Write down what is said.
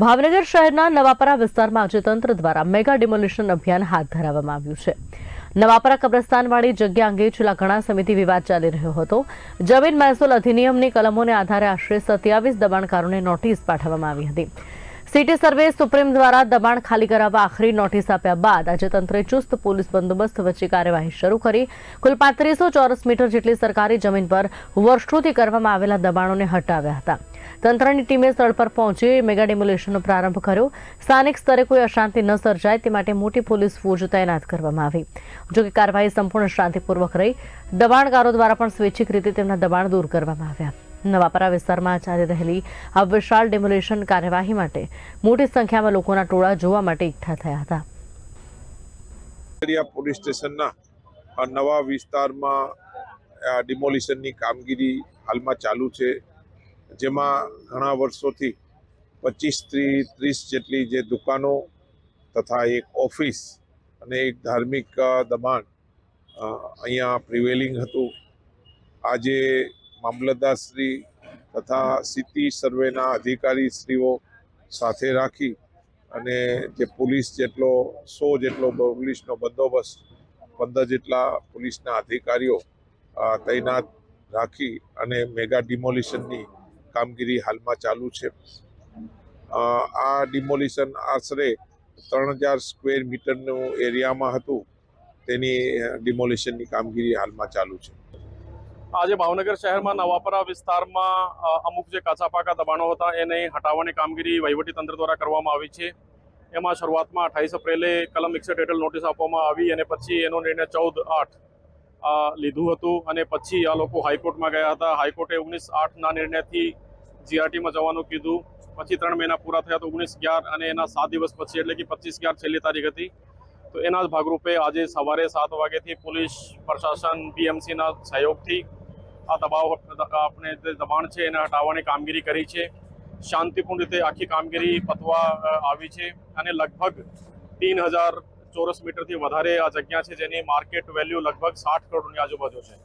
ભાવનગર શહેરના નવાપરા વિસ્તારમાં આજે તંત્ર દ્વારા મેગા ડિમોલિશન અભિયાન હાથ ધરવામાં આવ્યું છે. નવાપરા કબ્રસ્તાનવાળી જગ્યા અંગે છેલ્લા ઘણા સમયથી વિવાદ ચાલી રહ્યો હતો. જમીન મહેસૂલ અધિનિયમની કલમોને આધારે આશરે સત્યાવીસ દબાણકારોને નોટિસ પાઠવવામાં આવી હતી. સિટી સર્વે સુપ્રીમ દ્વારા દબાણ ખાલી કરાવવા આખરી નોટિસ આપ્યા બાદ આજે તંત્રે ચુસ્ત પોલીસ બંદોબસ્ત વચ્ચે કાર્યવાહી શરૂ કરી. કુલ પાંત્રીસો ચોરસ મીટર જેટલી સરકારી જમીન પર વર્ષોથી કરવામાં આવેલા દબાણોને હટાવ્યા હતા. તંત્રની ટીમે સ્થળ પર પહોંચી મેગા ડેમોલેશનનો પ્રારંભ કર્યો. સ્થાનિક સ્તરે કોઈ અશાંતિ ન સર્જાય તે માટે મોટી પોલીસ ફોજ તૈનાત કરવામાં આવી. જોકે કાર્યવાહી સંપૂર્ણ શાંતિપૂર્વક રહી. દબાણકારો દ્વારા પણ સ્વૈચ્છિક રીતે તેમના દબાણ દૂર કરવામાં આવ્યા. નવાપરા વિસ્તારમાં ચાલી રહેલી આ વિશાળ ડેમોલેશન કાર્યવાહી માટે મોટી સંખ્યામાં લોકોના ટોળા જોવા માટે એકઠા થયા હતા. પોલીસ સ્ટેશનના નવા વિસ્તારમાં ડિમોલિશનની કામગીરી હાલમાં ચાલુ છે. જેમાં ઘણા વર્ષોથી પચીસથી ત્રીસ જેટલી જે દુકાનો તથા એક ઓફિસ અને એક ધાર્મિક દબાણ અહીંયા પ્રિવેલિંગ હતું. આજે મામલતદારશ્રી તથા સિટી સર્વેના અધિકારીશ્રીઓ સાથે રાખી અને જે પોલીસ જેટલો, સો જેટલો પોલીસનો બંદોબસ્ત, પંદર જેટલા પોલીસના અધિકારીઓ તૈનાત રાખી અને મેગા ડિમોલિશનની કામગીરી હાલમાં ચાલુ છે. આ ડિમોલિશન આશરે ત્રણ હજાર સ્ક્વેર મીટરનું એરિયામાં હતું. તેની ડિમોલિશનની કામગીરી હાલમાં ચાલુ છે. આજે ભાવનગર શહેરમાં નવાપરા વિસ્તારમાં અમુક જે કાચા પાકા દબાણો હતા એને હટાવવાની કામગીરી વહીવટી તંત્ર દ્વારા કરવામાં આવી છે. એમાં શરૂઆતમાં અઠાવીસ એપ્રિલે કલમ એકસઠ હેઠળ નોટિસ આપવામાં આવી અને પછી એનો નિર્ણય ચૌદ આઠ લીધું હતું અને પછી આ લોકો હાઈકોર્ટમાં ગયા હતા. હાઈકોર્ટે ઓગણીસ આઠના નિર્ણયથી જીઆરટીમાં જવાનું કીધું. પછી ત્રણ મહિના પૂરા થયા તો ઓગણીસ અગિયાર અને એના સાત દિવસ પછી એટલે કે પચીસ અગિયાર છેલ્લી તારીખ હતી. તો એના જ ભાગરૂપે આજે સવારે સાત વાગ્યાથી પોલીસ પ્રશાસન બીએમસીના સહયોગથી આ દબાવ આપણે જે દબાણ છે એને હટાવવાની કામગીરી કરી છે. શાંતિપૂર્ણ રીતે આખી કામગીરી પતવા આવી છે અને લગભગ તીન હજાર ચોરસ મીટરથી વધારે આ જગ્યા છે જેની માર્કેટ વેલ્યુ લગભગ સાઠ કરોડની આજુબાજુ છે.